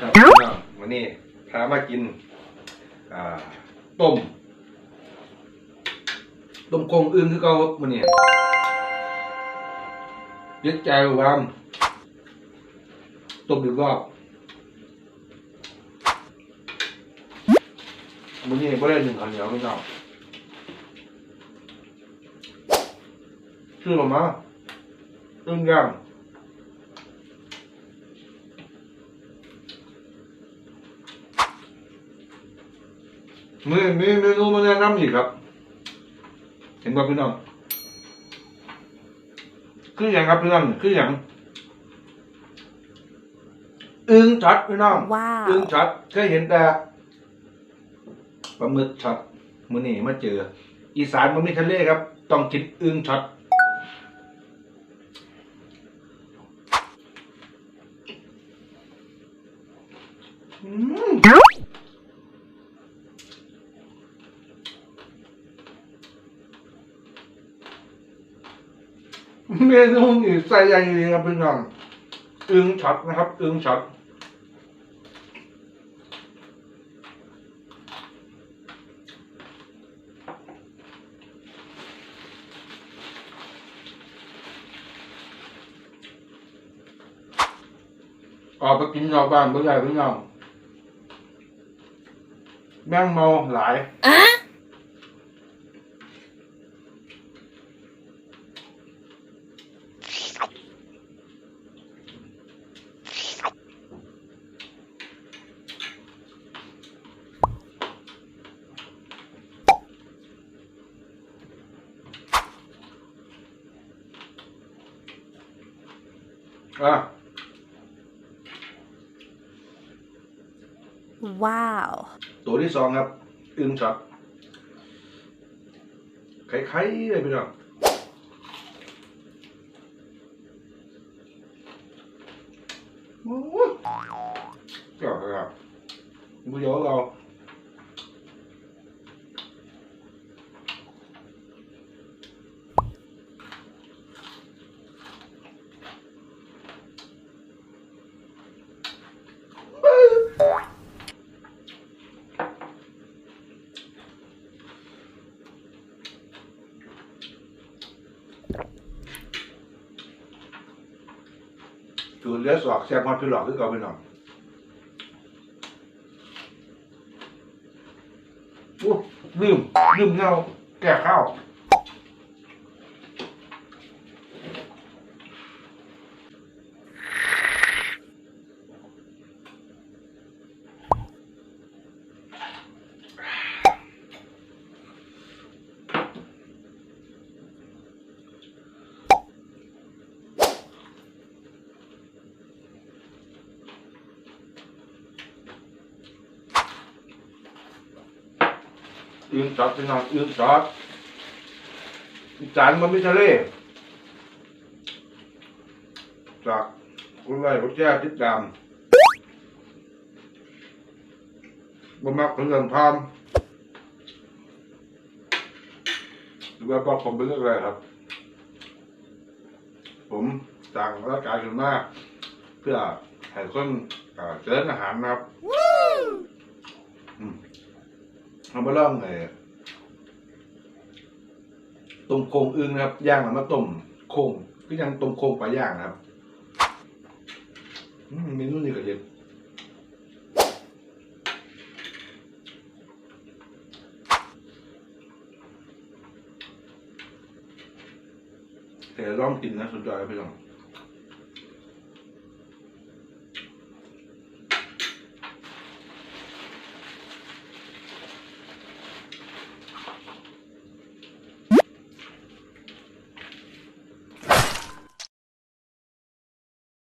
ครับพี่น้องวันนี้พามากินอ่าต้มต้มโคงอึ่งคือเก่าวันนี้ยึดใจว่าต้มอีกรอบวันนี้ไม่ได้หนึ่งข้าวเหนียวพี่น้องชื่อผมมาอึ่งย่าง มีมีเมนูมาแนะนำอีกครับ เห็นว่าพี่น้องคืออย่างครับพี่น้องคืออย่างอึ้งช็อตพี่น้องว้าวอึ้งช็อตเคยเห็นแต่ปลาหมึกช็อตมื้อนี้มาเจอ อีสานมันมีทะเลครับ ต้องกินอึ้งช็อตอืม เมนูนี่ใส่ใหญ่จริงๆครับพี่น้องอึงช็อตนะครับ อึงช็อตออกไปกินนอกบ้านเมื่อไหร่พี่น้องแม่งเมาหลายอะ ว้าว ตัวที่สองครับ อึ้งช็อตไข่ๆเลยพี่น้องโอ้ยเจ้าครับมือเดียวเรา จูดเลือดสอกแซ่บฮอดพี่หลอกคือเก่าพี่น้องอู้ลืมลืมเงาแก่ข้าว อึ้งช็อตพี่น้องอึ้งช็อตอีสานมันไม่ทะเลจากคนไรคนแก่ติดตามบ่มักเรื่องทำหรือว่าบอกผมเป็นเรื่องอะไรครับ ผมสั่งรายการขึ้นมาก เพื่อให้คนเจริญอาหารนะครับ เอามาล่องไอ้ต้มโครงอึ่งนะครับ ย่างแล้วมาต้มโครงก็ยังต้มโครงปลาย่างนะครับมเมนูนี้ก็เด็ดแต่ลองกินนะสุดยอดเลอง